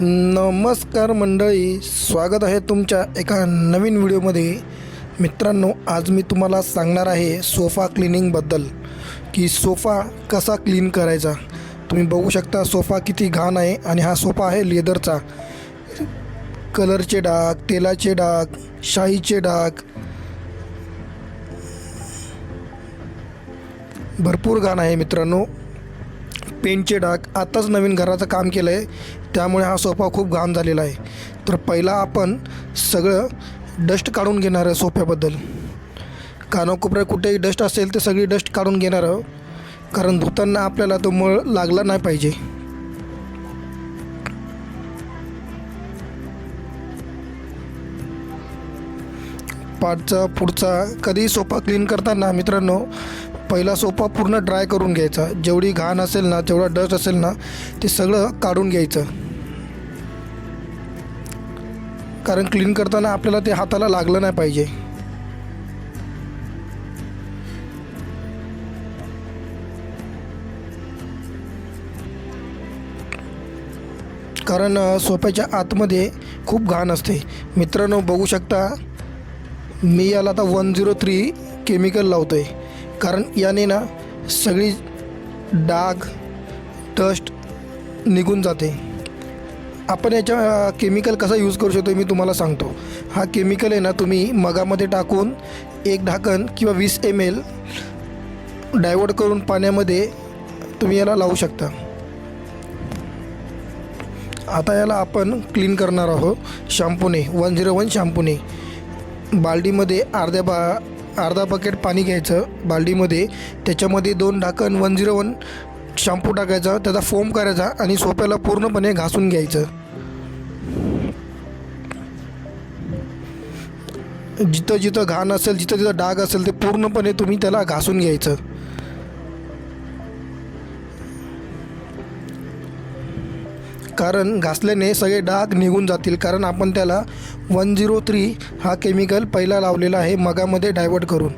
नमस्कार मंडळी स्वागत आहे तुमच्या एका नवीन व्हिडिओमध्ये. मित्रांनो आज मी तुम्हाला सांगणार आहे सोफा क्लिनिंगबद्दल की सोफा कसा क्लीन करायचा. तुम्ही बघू शकता सोफा किती घाण आहे आणि हा सोफा आहे लेदरचा. कलरचे डाग तेलाचे डाग शाईचे डाग. भरपूर घाण आहे मित्रांनो. पेनचे डाग आत्ताच नवीन घराचं काम केलं आहे त्यामुळे हा सोफा खूप घाण झालेला आहे. तर पहिला आपण सगळं डस्ट काढून घेणार आहे सोफ्याबद्दल. कानाकोपऱ्यात कुठेही डस्ट असेल तर सगळी डस्ट काढून घेणार आहोत. कारण धुताना आपल्याला तो मळ लागला नाही पाहिजे. पाठचा पुढचा कधीही सोफा क्लीन करताना मित्रांनो पहिला सोफा पूर्ण ड्राय करून घ्यायचा. जेवढी घाण असेल ना जेवढा डस्ट असेल ना ते सगळं काढून घ्यायचं. कारण क्लीन करताना आपल्याला ते हाताला लागलं नाही पाहिजे. कारण सोफ्याच्या आतमध्ये खूप घाण असते. मित्रांनो बघू शकता मी याला आता वन झिरो थ्री केमिकल लावतो आहे कारण याने ना सगळी डाग डस्ट निघून जाते. आपण याच्या केमिकल कसा यूज करू शकतो मी तुम्हाला सांगतो. हा केमिकल आहे ना तुम्ही मगामध्ये टाकून एक ढाकण किंवा वीस एम एल डायवर्ट करून पाण्यामध्ये तुम्ही याला लावू शकता. आता याला आपण क्लीन करणार आहोत. शॅम्पूने वन झिरो वन शॅम्पूने बाल्डीमध्ये अर्ध्या बा अर्धा बकेट पाणी घ्यायचं बाल्डीमध्ये. त्याच्यामध्ये दोन ढाकण वन झिरो वन शॅम्पू टाकायचा त्याचा फोम करायचा आणि सोप्याला पूर्णपणे घासून घ्यायचं. जिथं जिथं घाण असेल जिथं जिथं डाग असेल ते पूर्णपणे तुम्ही त्याला घासून घ्यायचं. कारण घासल्याने सगळे डाग निघून जातील. कारण आपण त्याला वन झिरो थ्री हा केमिकल पहिला लावलेला आहे मगामध्ये डायवर्ट करून.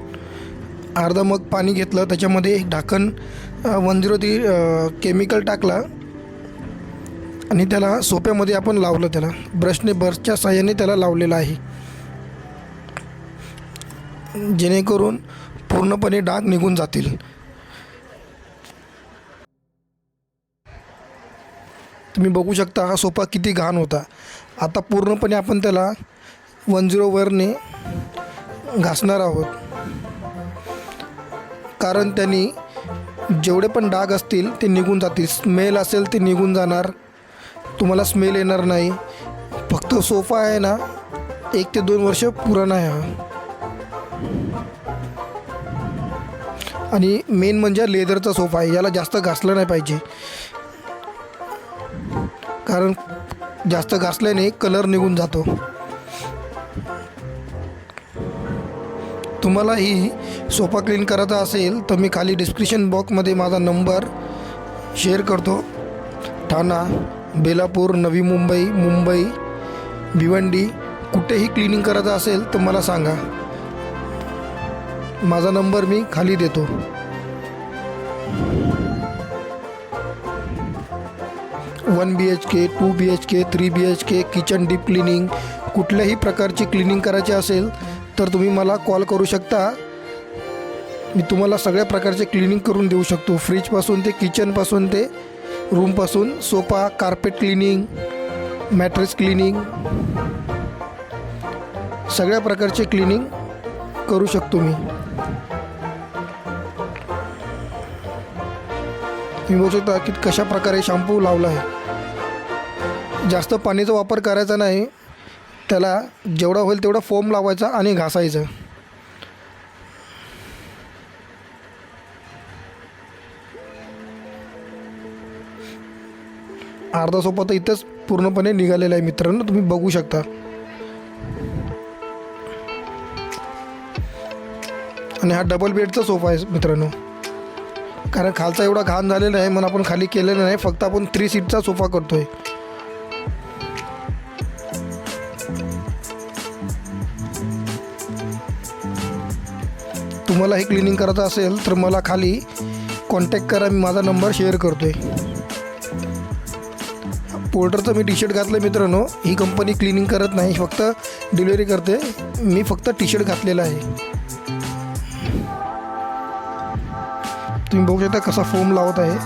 अर्धा मग पाणी घेतलं त्याच्यामध्ये एक ढाकण वन झिरो थ्री केमिकल टाकला. आणि त्याला सोप्यामध्ये आपण लावलं त्याला. ब्रशने ब्रशच्या साह्याने त्याला लावलेलं आहे. जेणेकरून पूर्णपणे डाग निघून जातील. तुम्ही बघू शकता हा सोफा किती घाण होता. आता पूर्णपणे आपण त्याला वन झिरो वरने घासणार आहोत. कारण त्यांनी जेवढे पण डाग असतील ते निघून जातील. स्मेल असेल ते निघून जाणार. तुम्हाला स्मेल येणार नाही. फक्त सोफा आहे ना एक ते दोन वर्ष पुराणा आहे हा. आणि मेन म्हणजे लेदरचा सोफा आहे. याला जास्त घासलं नाही पाहिजे. कारण जास्त घासल्याने कलर निघून जातो. तुम्हाला ही सोफा क्लीन करायचा असेल तर मी खाली डिस्क्रिप्शन बॉक्समध्ये माझा नंबर शेअर करतो. ठाणा बेलापूर नवी मुंबई मुंबई भिवंडी कुठेही क्लिनिंग करायचं असेल तर मला सांगा. माझा नंबर मी खाली देतो. One B H K two B H K three B H K kitchen deep cleaning कुठल्याही प्रकारची क्लिनिंग करायची असेल तर तुम्ही मला कॉल करू शकता. मी तुम्हाला सगळ्या प्रकारचे क्लिनिंग करून देऊ शकतो. फ्रीजपासून ते किचनपासून ते रूमपासून sofa carpet cleaning mattress cleaning सगळ्या प्रकारचे क्लिनिंग करू शकतो मी. मी बघू शकता की कशा प्रकारे शॅम्पू लावला आहे? जास्त पाण्याचा वापर करायचा नाही त्याला जेवढा होईल तेवढा फोम लावायचा आणि घासायचं. अर्धा सोपा तर इथंच पूर्णपणे निघालेला आहे मित्रांनो तुम्ही बघू शकता. आणि हा डबल बेडचा सोफा आहे मित्रांनो. कारण खालचा एवढा घाण झालेला आहे म्हणून आपण खाली केलेलं नाही फक्त आपण थ्री सीटचा सोफा करतोय. तुम्हाला हे क्लिनिंग करायचं असेल तर मला खाली कॉन्टॅक्ट करा मी माझा नंबर शेअर करतो आहे पोर्टरचं मी टी शर्ट घातलं मित्रांनो ही कंपनी क्लिनिंग करत नाही फक्त डिलिव्हरी करते. मी फक्त टी शर्ट घातलेलं आहे. तुम्ही बघू शकता कसा फोम लावत आहे.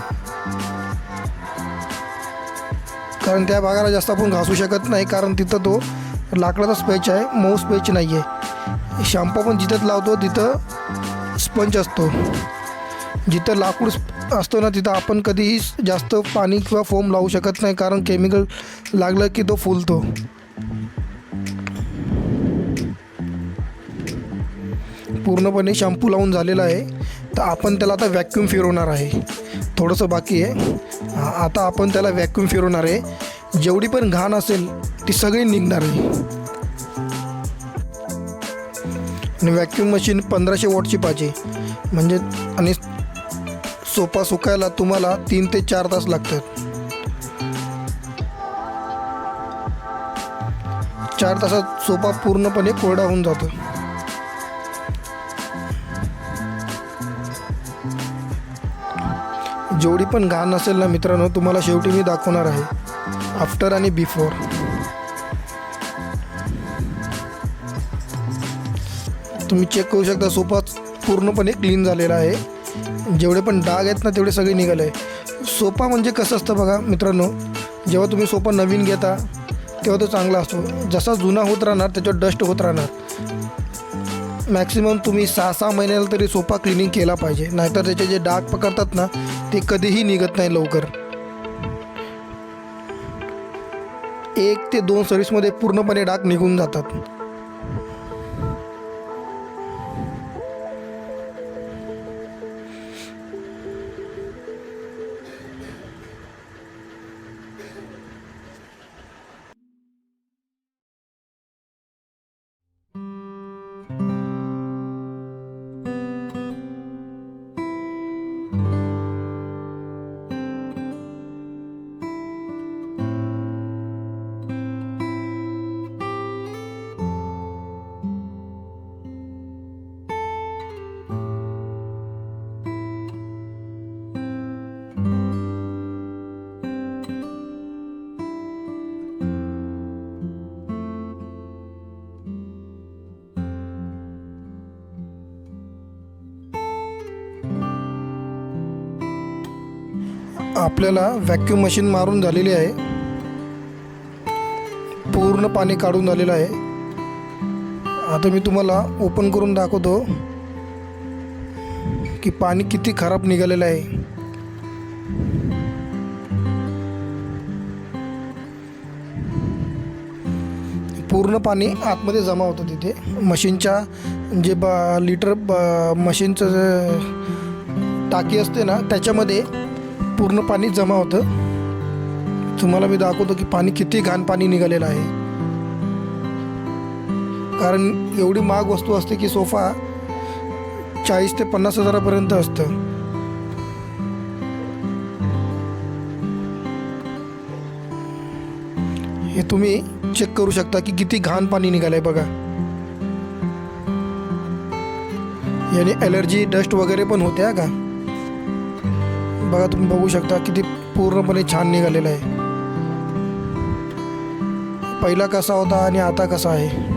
कारण त्या भागाला जास्त आपण घासू शकत नाही कारण तिथं तो लाकडाचा स्पेच आहे मऊ स्पेच नाही आहे शॅम्पू पण जिथं लावतो तिथं स्पंज असतो. जिथं लाकूड स्प- असतो ना तिथं आपण कधीही जास्त पाणी किंवा फोम लावू शकत नाही कारण केमिकल लागलं की तो फुलतो. पूर्णपणे शॅम्पू लावून झालेला आहे. तर आपण त्याला आता व्हॅक्यूम फिरवणार आहे. थोडंसं बाकी आहे. आता आपण त्याला व्हॅक्यूम फिरवणार आहे. जेवढी पण घाण असेल ती सगळी निघणार आहे. आणि व्हॅक्यूम मशीन पंधराशे वॉटची पाहिजे. म्हणजे आणि सोफा सुकायला तुम्हाला तीन ते चार तास लागतात. चार तासात सोफा पूर्णपणे कोरडा होऊन जातो. जेवढी पण घाण असेल ना मित्रांनो तुम्हाला शेवटी मी दाखवणार आहे. आफ्टर आणि बिफोर तुम्ही चेक करू शकता सोफा पूर्णपणे क्लीन झालेला आहे. जेवढे पण डाग आहेत ना तेवढे सगळे निघाले आहे. सोफा म्हणजे कसं असतं बघा मित्रांनो जेव्हा तुम्ही सोफा नवीन घेता तेव्हा तो चांगला असतो. जसा जुना होत राहणार त्याच्यावर डस्ट होत राहणार. मॅक्सिमम तुम्ही सहा सहा महिन्याला तरी सोफा क्लिनिंग केला पाहिजे. नाहीतर त्याचे जे डाग पकडतात ना ते कधीही निघत नाही लवकर. एक ते दोन सर्व्हिसमध्ये पूर्णपणे डाग निघून जातात. आपल्याला व्हॅक्यूम मशीन मारून झालेली आहे. पूर्ण पाणी काढून झालेलं आहे. आता मी तुम्हाला ओपन करून दाखवतो की पाणी किती खराब निघालेलं आहे. पूर्ण पाणी आतमध्ये जमा होतं तिथे. मशीनच्या जे ब लिटर ब मशीनचं जे टाकी असते ना त्याच्यामध्ये पूर्ण पाणी जमा होतं. तुम्हाला मी दाखवतो की पाणी किती घाण पाणी निघालेलं आहे. कारण एवढी महाग वस्तू असते की सोफा चाळीस ते पन्नास हजारापर्यंत असतं. हे तुम्ही चेक करू शकता की किती घाण पाणी निघालंय बघा. याने ॲलर्जी डस्ट वगैरे पण होते का? बघा तुम्ही बघू शकता किती पूर्णपणे छान निघालेलं आहे. पहिला कसा होता आणि आता कसा आहे?